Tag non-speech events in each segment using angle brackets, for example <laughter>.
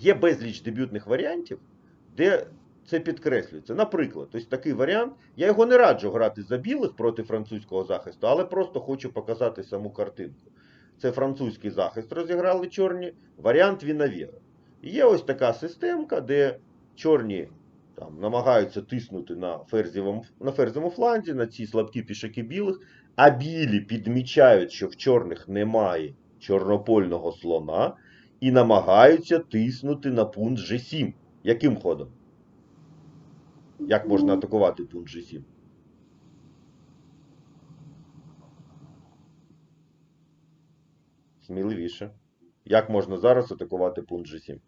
є безліч дебютних варіантів, де це підкреслюється. Наприклад, ось такий варіант. Я його не раджу грати за білих проти французького захисту, але просто хочу показати саму картинку. Це французький захист розіграли чорні, варіант Вінавєра. Є ось така системка, де чорні там, намагаються тиснути на ферзівому, на ферзевому фланзі, на ці слабкі пішаки білих, а білі підмічають, що в чорних немає чорнопольного слона, і намагаються тиснути на пункт G7. Яким ходом? Як можна атакувати пункт G7? Сміливіше. Як можна зараз атакувати пункт G7?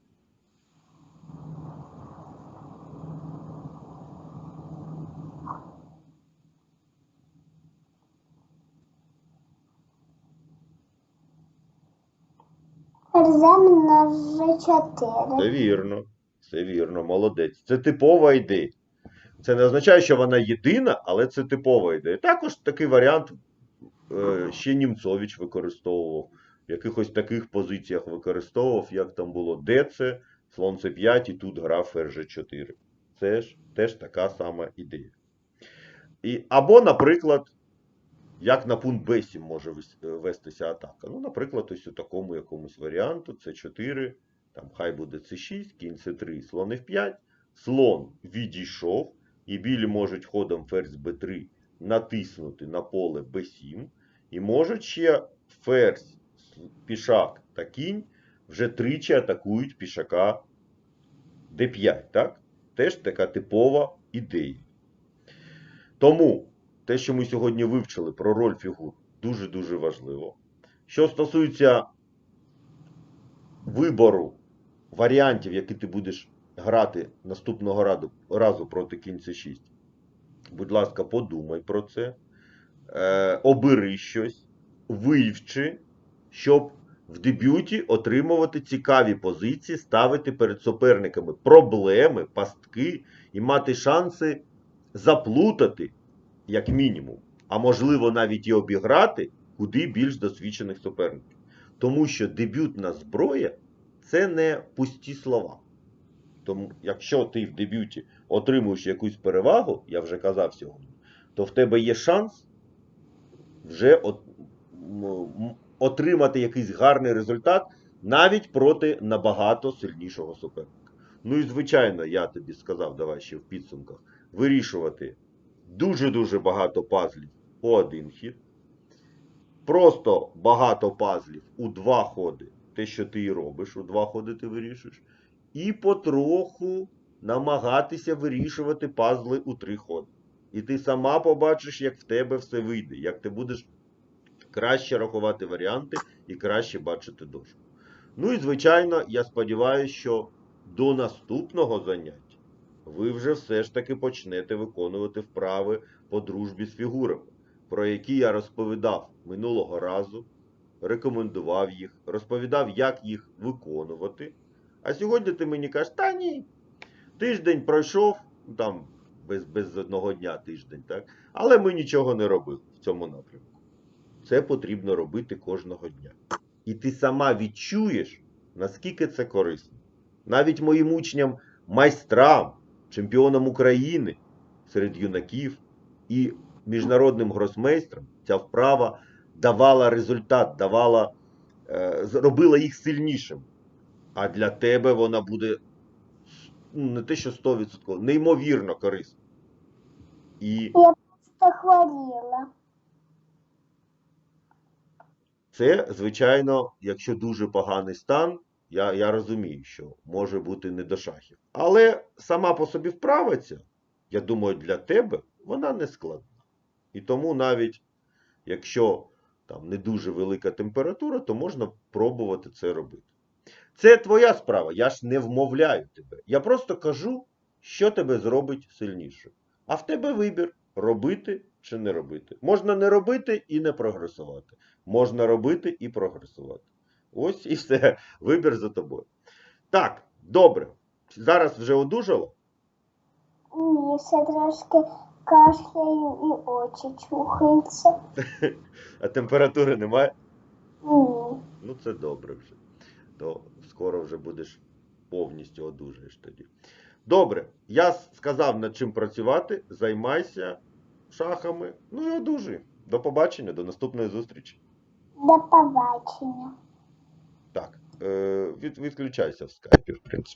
Ферзем на G4. Це вірно. Це вірно, молодець. Це типова ідея. Це не означає, що вона єдина, але це типова ідея. Також такий варіант е, ще Німцович використовував. В якихось таких позиціях використовував, як там було ДЦ, слон С5 і тут грав ферзь G4. Це ж теж така сама ідея. І, або, наприклад, як на пункт Б7 може е, вестися атака. Ну, наприклад, ось у такому якомусь варіанту С4, там хай буде С6, кінь С3, слон F5, слон відійшов, і білі можуть ходом ферзь Б3 натиснути на поле Б7, і можуть ще ферзь, пішак та кінь вже тричі атакують пішака Д5, так? Теж така типова ідея. Тому те, що ми сьогодні вивчили про роль фігур, дуже-дуже важливо. Що стосується вибору варіантів, які ти будеш грати наступного разу проти кінця 6, будь ласка, подумай про це, е, обери щось, вивчи, щоб в дебюті отримувати цікаві позиції, ставити перед суперниками проблеми, пастки і мати шанси заплутати, як мінімум, а можливо навіть і обіграти куди більш досвідчених суперників. Тому що дебютна зброя це не пусті слова. Тому, якщо ти в дебюті отримуєш якусь перевагу, я вже казав сьогодні, то в тебе є шанс вже от, отримати якийсь гарний результат навіть проти набагато сильнішого суперника. Ну і звичайно, я тобі сказав, давай ще в підсумках, вирішувати дуже-дуже багато пазлів у один хід. Просто багато пазлів у два ходи. Те, що ти і робиш, у два ходи ти вирішуєш. І потроху намагатися вирішувати пазли у три ходи. І ти сама побачиш, як в тебе все вийде, як ти будеш краще рахувати варіанти і краще бачити дошку. Ну і звичайно, я сподіваюся, що до наступного заняття ви вже все ж таки почнете виконувати вправи по дружбі з фігурами, про які я розповідав минулого разу, рекомендував їх, розповідав, як їх виконувати. А сьогодні ти мені кажеш, та ні, тиждень пройшов, там без, без одного дня тиждень, так? але ми нічого не робили в цьому напрямку. Це потрібно робити кожного дня. І ти сама відчуєш, наскільки це корисно. Навіть моїм учням, майстрам, чемпіонам України серед юнаків і міжнародним гросмейстрам ця вправа давала результат, давала, е, зробила їх сильнішим. А для тебе вона буде ну, не те, що 100%, неймовірно корисна. І Захворіла. Це, звичайно, якщо дуже поганий стан, я, я розумію, що може бути не до шахів. Але сама по собі вправа ця, я думаю, для тебе вона не складна. І тому навіть якщо там не дуже велика температура, то можна пробувати це робити. Це твоя справа, я ж не вмовляю тебе. Я просто кажу, що тебе зробить сильніше. А в тебе вибір робити чи не робити. Можна не робити і не прогресувати. Можна робити і прогресувати. Ось і все. <laughs> Вибір за тобою. Так, добре. Зараз вже одужало? Ні, ще трошки кашляю і очі чухаються. <laughs> А температури немає? Ні. Ну, це добре вже. То скоро вже будеш повністю одужаєш тоді. Добре, я сказав, над чим працювати. Займайся шахами. Ну і одужуй. До побачення, до наступної зустрічі. До побачення. Так, е, від, відключайся в скайпі, в принципі.